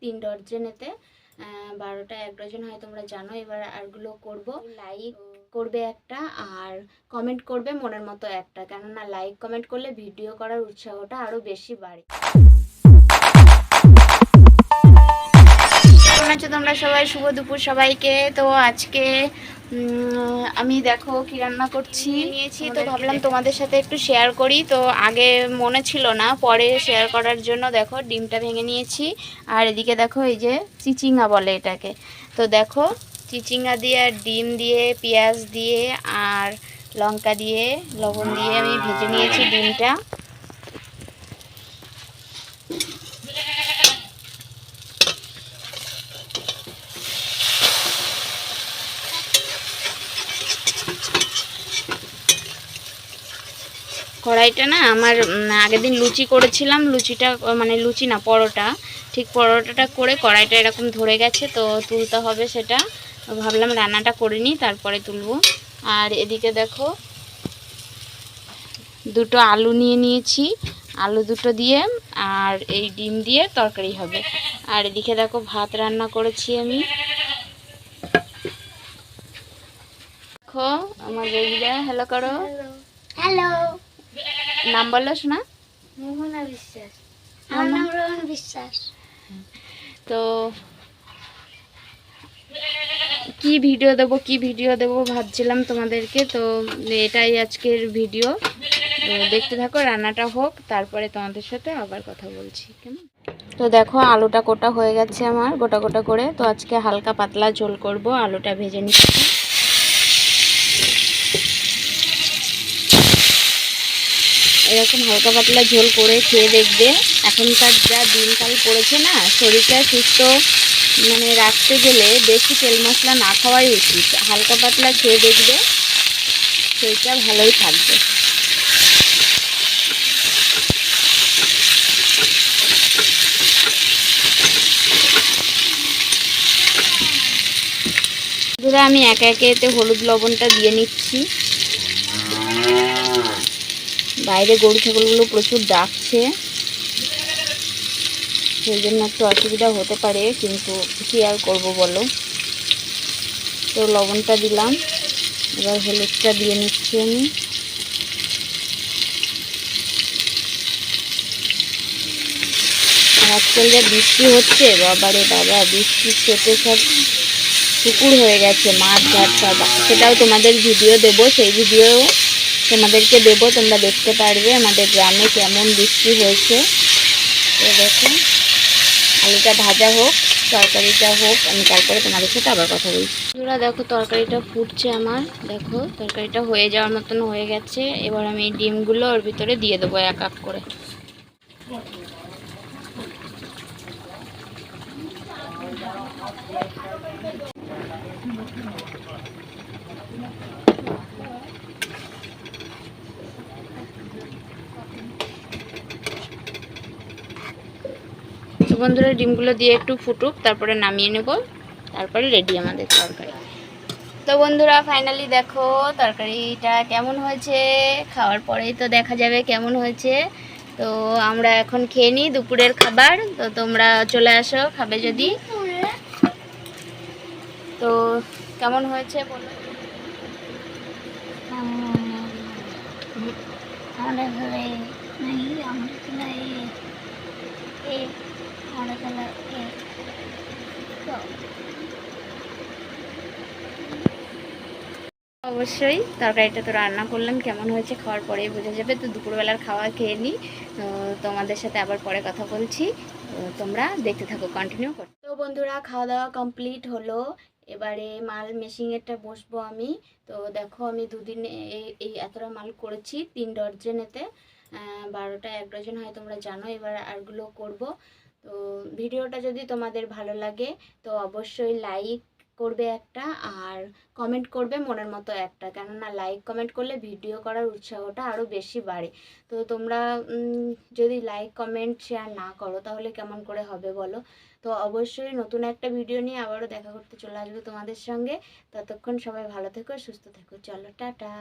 তিন ডজনেতে বারোটা এক ডজন হয়, তোমরা জানো। এবার আরগুলো করব। লাইক করবে একটা আর কমেন্ট করবে মনের মতো একটা। কেননা লাইক কমেন্ট করলে ভিডিও করার উৎসাহটা আরও বেশি বাড়ে। সবাই শুভ দুপুর সবাইকে। তো আজকে আমি দেখো কি রান্না করছি। নিয়েছি তো ভাবলাম তোমাদের সাথে একটু শেয়ার করি। তো আগে মনে ছিল না পরে শেয়ার করার জন্য দেখো ডিমটা ভেঙে নিয়েছি। আর এদিকে দেখো এই যে চিচিঙ্গা বলে এটাকে। তো দেখো চিচিঙ্গা দিয়ে আর ডিম দিয়ে পেঁয়াজ দিয়ে আর লঙ্কা দিয়ে লবণ দিয়ে আমি ভেজে নিয়েছি ডিমটা। কড়াইটা না আমার আগের দিন লুচি করেছিলাম, লুচিটা মানে লুচি না, পরোটা। ঠিক পরোটাটা করে কড়াইটা এরকম ধরে গেছে, তো তুলতে হবে সেটা। ভাবলাম রান্নাটা করে নিই, তারপরে তুলবো। আর এদিকে দেখো, দুটো আলু নিয়ে নিয়েছি। আলু দুটো দিয়ে আর এই ডিম দিয়ে তরকারি হবে। আর এদিকে দেখো, ভাত রান্না করেছি আমি। দেখো, আমার বেবিরা হ্যালো করো। হ্যালো নাম বলল শোনা। মোহনা বিশ্বাস। আমার নাম রোহন বিশ্বাস। তো কি ভিডিও দেব কি ভিডিও দেব ভাবছিলাম তোমাদেরকে। তো এটাই আজকের ভিডিও। দেখতে থাকো রান্নাটা হোক তারপরে তোমাদের সাথে আবার কথা বলছি কেমন? তো দেখো আলুটা কোটা হয়ে গেছে আমার গোটা গোটা করে। তো আজকে হালকা পাতলা ঝোল করব আলুটা ভেজে নিচ্ছি। এরকম হালকা পাতলা ঝোল করে খেয়ে দেখবে এখনকার যা দিনকাল পড়েছে না, শরীরটা সুস্থ মানে রাখতে গেলে বেশি তেল মশলা না খাওয়াই উচিত। হালকা পাতলা খেয়ে দেখবে শরীরটা ভালোই থাকবে। আমি একে একে এতে হলুদ লবণটা দিয়ে নিচ্ছি। বাইরে গরু, ছাগলগুলো প্রচুর ডাকছে। সেই জন্য একটু অসুবিধা হতে পারে, কিন্তু কী আর করব বলো? তো লবণটা দিলাম, এবার হলুদটা দিয়ে নিচ্ছি আমি। আজকাল যা বৃষ্টি হচ্ছে, বাবারে বাবা, বৃষ্টি চেপে সব পুকুর হয়ে গেছে মাছ ঘাট, সব। সেটাও তোমাদের ভিডিও দেবো, সেই ভিডিও তোমাদেরকে দেবো, তোমরা দেখতে পারবে আমাদের গ্রামে কেমন বৃষ্টি হয়েছে। তো দেখো, আলুটা ভাজা হোক, তরকারিটা হোক, আমি তারপরে তোমাদের সাথে আবার কথা বলছি। তোরা দেখো তরকারিটা ফুটছে আমার। দেখো, তরকারিটা হয়ে যাওয়ার মতন হয়ে গেছে। এবার আমি ডিমগুলো ওর ভিতরে দিয়ে দেবো এক এক করে। বন্ধুরা ডিমগুলো দিয়ে একটু ফুটুক, তারপরে নামিয়ে নেব। তারপরে রেডি আমাদের তরকারি। তো বন্ধুরা ফাইনালি দেখো তরকারিটা কেমন হয়েছে? খাওয়ার পরেই তো দেখা যাবে কেমন হয়েছে। তো আমরা এখন খেয়ে নিই দুপুরের খাবার। তো তোমরা চলে আসো, খাবে যদি। তো কেমন হয়েছে বলো? আমাদের ঘরে নাই আমাদের ঘরে এ আমাদের ঘরে এ তো অবশ্যই, তরকারিটা তো রান্না করলাম, কেমন হয়েছে খাওয়ার পরেই বোঝা যাবে। তো দুপুরবেলার খাওয়া খেয়ে নিই তোমাদের সাথে আবার পরে কথা বলছি। তোমরা দেখতে থাকো কন্টিনিউ করো। তো বন্ধুরা খাওয়া দাওয়া কমপ্লিট হলো। এবারে মাল মেশিংয়েরটা বসবো আমি। তো দেখো, আমি দুদিন এই এতটা মাল করেছি, তিন ডজনেতে বারোটা, এক ডজন হয়, তোমরা জানো। এবার আরগুলো করব। তো ভিডিওটা যদি তোমাদের ভালো লাগে, তো অবশ্যই লাইক করবে একটা আর কমেন্ট করবে মনের মতো একটা। কেননা লাইক কমেন্ট করলে ভিডিও করার উৎসাহটা আরও বেশি বাড়ে। তো তোমরা যদি লাইক কমেন্ট শেয়ার না করো তাহলে কেমন করে হবে বলো? তো অবশ্যই নতুন একটা ভিডিও নিয়ে আবারও দেখা করতে চলে আসব তোমাদের সঙ্গে। ততক্ষণ সবাই ভালো থেকো, সুস্থ থেকো। চলো, টাটা।